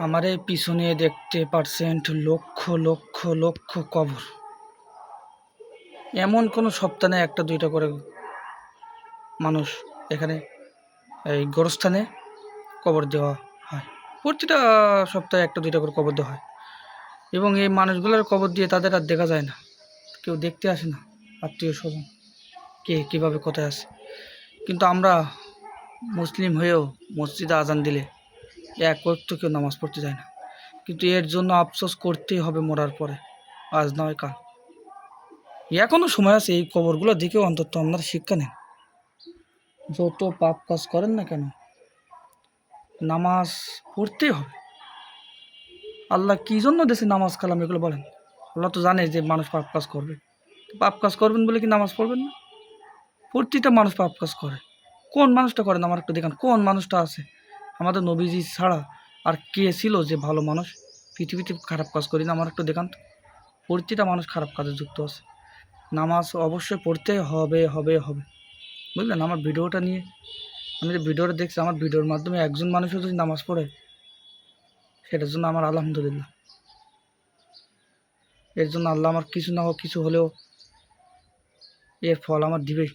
আমার পিছনে দেখতে পারসেন্ট লক্ষ লক্ষ লক্ষ কবর। এমন কোনো সপ্তাহে একটা, দুইটা করে মানুষ এখানে, এই গোরস্থানে কবর দেওয়া হয়। প্রতিটা সপ্তাহে একটা, দুইটা করে কবর দেওয়া হয়। এবং এই মানুষগুলোর কবর দিয়ে তাদের আর দেখা যায় না। কেউ দেখতে আসে না, আত্মীয় স্বজন। কে কীভাবে কোথায় আসে কিন্তু আমরা মুসলিম হয়েও মসজিদে আজান দিলে এক ওয়াক্ত কেউ নামাজ পড়তে যায় না। কিন্তু এর জন্য আফসোস করতেই হবে মরার পরে। আজ নয় কাল। এখনও সময় আছে এই কবরগুলো দেখেও অন্তত আপনারা শিক্ষা নেন। যত পাপ কাজ করেন না কেন, নামাজ পড়তেই হবে। আল্লাহ কী জন্য দেশে নামাজ কালাম এগুলো বলেন? আল্লাহ তো জানে যে মানুষ পাপ কাজ করবে। পাপ কাজ করবেন বলে কি নামাজ পড়বেন না? প্রতিটা মানুষ পাপ কাজ করে। কোন মানুষটা করেন? আমার একটু দেখান, কোন মানুষটা আছে? আমাদের নবীজি ছাড়া আর কে ছিল যে ভালো মানুষ? পৃথিবীতে খারাপ কাজ করি না, আমার একটু দেখান প্রতিটা মানুষ খারাপ কাজে যুক্ত আছে। নামাজ অবশ্যই পড়তে হবে হবে হবে। বুঝলেন? আমার ভিডিওটা নিয়ে আমি যে ভিডিওটা দেখছি, আমার ভিডিওর মাধ্যমে একজন মানুষও যদি নামাজ পড়ে, সেটার জন্য আমার আলহামদুলিল্লাহ। এর জন্য আল্লাহ আমার কিছু না হোক, কিছু হলেও এর ফল আমার দিবেই।